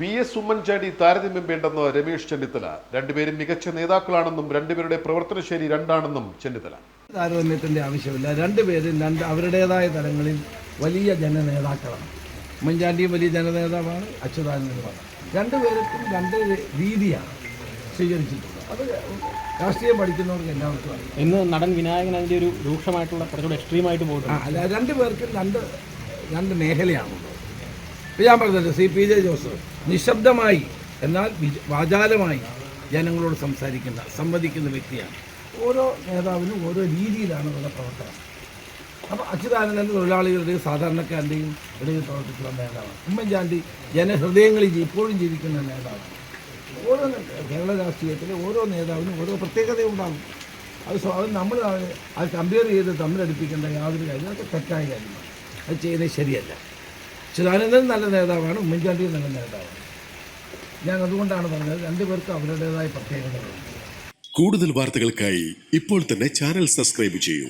V S Oommen Chandy താരതമ്യം വേണ്ടെന്ന് രമേശ് ചെന്നിത്തല. രണ്ടുപേരും മികച്ച നേതാക്കളാണെന്നും രണ്ടുപേരുടെ പ്രവർത്തന ശൈലി രണ്ടാണെന്നും ചെന്നിത്തല. താരതമ്യത്തിന്റെ ആവശ്യമില്ല. രണ്ടുപേരും രണ്ട് അവരുടേതായ തലങ്ങളിൽ വലിയ ജനനേതാക്കളാണ്. ഉമ്മൻചാണ്ടിയും വലിയ ജനനേതാവാണ് അച്യുതാനന്ദനുമാണ് രണ്ടുപേർക്കും രണ്ട് രീതിയാണ് സ്വീകരിച്ചിട്ടുള്ളത്. അത് രാഷ്ട്രീയം പഠിക്കുന്നവർക്ക് എല്ലാവർക്കും അറിയാം. ഇന്ന് നടൻ വിനായകൻ അതിന്റെ ഒരു രൂക്ഷമായിട്ടുള്ള കുറച്ചുകൂടെ എക്സ്ട്രീമായിട്ട് പോകുന്നു രണ്ടുപേർക്കും രണ്ട് രണ്ട് മേഖലയാണുള്ളത് ഇപ്പം ഞാൻ പറഞ്ഞല്ലോ സി പി ജെ ജോസഫ് നിശബ്ദമായി എന്നാൽ വാചാലമായി ജനങ്ങളോട് സംസാരിക്കുന്ന സംവദിക്കുന്ന വ്യക്തിയാണ്. ഓരോ നേതാവിനും ഓരോ രീതിയിലാണ് അവരുടെ പ്രവർത്തനം. അപ്പോൾ അച്യുതാനന്ദൻ തൊഴിലാളികളുടെയും സാധാരണക്കാരുടെയും ഇടയിൽ പ്രവർത്തിക്കുന്ന നേതാവാണ്. ഉമ്മൻചാണ്ടി ജനഹൃദയങ്ങളിൽ ഇപ്പോഴും ജീവിക്കുന്ന നേതാവാണ്. ഓരോ കേരള രാഷ്ട്രീയത്തിലെ ഓരോ നേതാവിനും ഓരോ പ്രത്യേകതയുണ്ടാകും അത് സ്വ- അത് നമ്മൾ അത് കമ്പയർ ചെയ്ത് തമ്മിലടുപ്പിക്കേണ്ട യാതൊരു കാര്യം അതൊക്കെ തെറ്റായ കാര്യമാണ്. അത് ചെയ്യുന്നത് ശരിയല്ല. ചിദാനന്ദൻ നല്ല നേതാവാണ് ഉമ്മൻചാണ്ടി നല്ല നേതാവാണ്. ഞാൻ അതുകൊണ്ടാണ് പറഞ്ഞത് രണ്ടുപേർക്കും അവരുടേതായ പ്രത്യേകതകളുണ്ട്. കൂടുതൽ വാർത്തകൾക്കായി ഇപ്പോൾ തന്നെ ചാനൽ സബ്സ്ക്രൈബ് ചെയ്യൂ.